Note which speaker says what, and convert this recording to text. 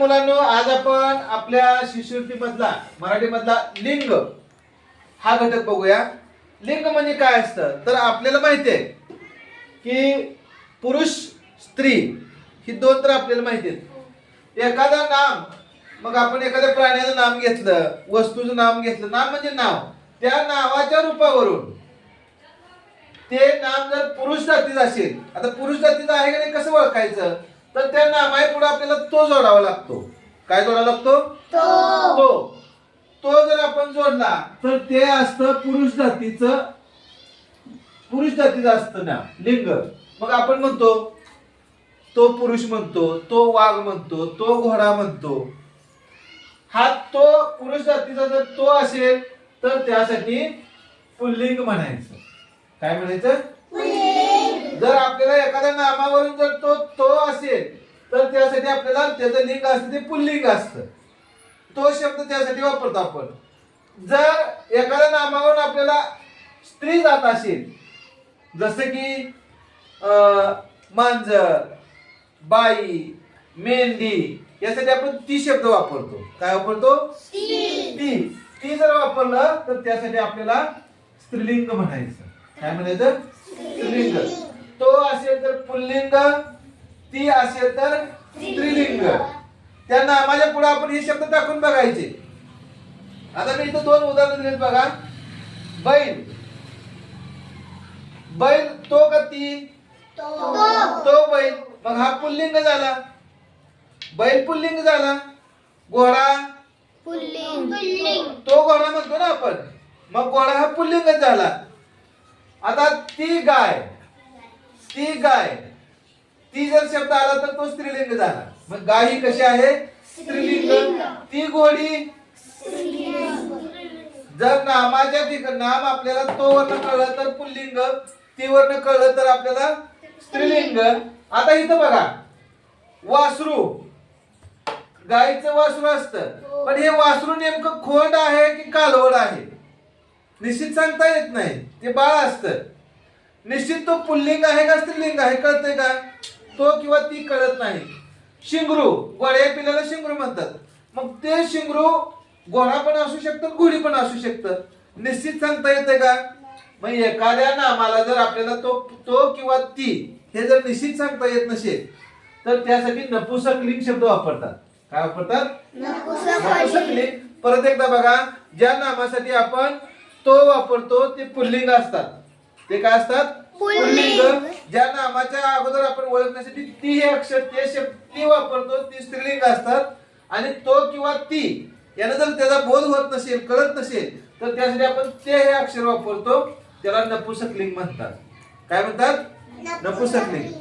Speaker 1: मुलांनो आज आपण आपल्या शिष्यवृत्ती मधला मराठी मधला लिंग हा घटक बघूया. लिंग म्हणजे काय असतं? तर आपल्याला माहिती आहे की पुरुष स्त्री ही दोन तर आपल्याला माहिती आहेत एखादा नाम मग आपण एखाद्या प्राण्याचं नाम घेतलं वस्तूचं नाम घेतलं नाम म्हणजे नाव. त्या नावाच्या रूपावरून ते नाम जर पुरुष जातीचं असेल आता पुरुष जातीचं आहे का नाही कसं ओळखायचं? तर त्या नामाय पुढे आपल्याला तो जोडावा लागतो. काय जोडावा लागतो? तो. तो. जर आपण जोडला तर ते असतं पुरुष जातीचं पुरुष जातीचं असतं नाव लिंग. मग आपण म्हणतो तो पुरुष म्हणतो तो वाघ म्हणतो तो घोडा म्हणतो. हा तो पुरुष जातीचा जर तो असेल तर त्यासाठी पुल्लिंग म्हणायचं. काय म्हणायचं? जर आपल्याला एखाद्या नामावरून जर तो तो असेल तर त्यासाठी आपल्याला त्याचं लिंग असतं ते पुल्लिंग असतं. तो शब्द त्यासाठी वापरतो आपण. जर एखाद्या नामावरून आपल्याला स्त्री जात असेल जसं की मांजर बाई मेंढी यासाठी आपण ती शब्द वापरतो. काय वापरतो? ती. ती जर वापरलं तर त्यासाठी आपल्याला स्त्रीलिंग म्हणायचं. काय म्हणायचं? स्त्रीलिंग. तो असेल तर पुल्लिंग ती असेल तर स्त्रीलिंग. त्या नामाच्या पुढे आपण हे शब्द टाकून बघायचे. आता मी इथं दोन उदाहरण दिलेत बघा. बैल. बैल तो का ती? तो बैल. मग हा पुल्लिंग झाला. बैल पुल्लिंग झाला. घोडा? तो घोडा म्हणतो ना आपण. मग घोडा हा पुल्लिंगच झाला. आता ती गाय. ती गाय. ती जर शब्द आला तर तो स्त्रीलिंग झाला. मग गाय ही कशी आहे? स्त्रीलिंग. ती घोडी जर नामाच्या ठिकाणी नाम आपल्याला तो वर्ण कळलं तर पुल्लिंग. ती वर्ण कळलं तर आपल्याला स्त्रीलिंग. आता इथं बघा. वासरू. गाईचं वासरू असतं. पण हे वासरू नेमकं खोंड आहे की कालवड आहे? निश्चित सांगता येत नाही. ते बाळ असतं. निश्चित तो पुल्लिंग आहे का स्त्रीलिंग आहे कळतंय का? तो किंवा ती कळत नाही. शिंगरू गोड्या पिल्याला शिंगरू म्हणतात. मग ते शिंगरू घोडा पण असू शकतं घोडी पण असू शकतं. निश्चित सांगता येते का? मग एखाद्या नामाला जर आपल्याला तो तो किंवा ती हे जर निश्चित सांगता येत नसेल तर त्यासाठी नपुसक लिंग शब्द वापरतात. काय वापरतात? नपुसक लिंग. परत एकदा बघा ज्या नामासाठी आपण तो वापरतो ते पुल्लिंग असतात. ते काय असतात? पुल्लिंग. ज्या नामाच्या अगोदर आपण ओळखण्यासाठी ती हे अक्षर ते शब्द ती वापरतो ती स्त्रीलिंग असतात. आणि तो किंवा ती यानं जर त्याचा बोध होत नसेल कळत नसेल तर त्यासाठी आपण ते हे अक्षर वापरतो. त्याला नपुसक लिंग म्हणतात. काय म्हणतात? नपुसक लिंग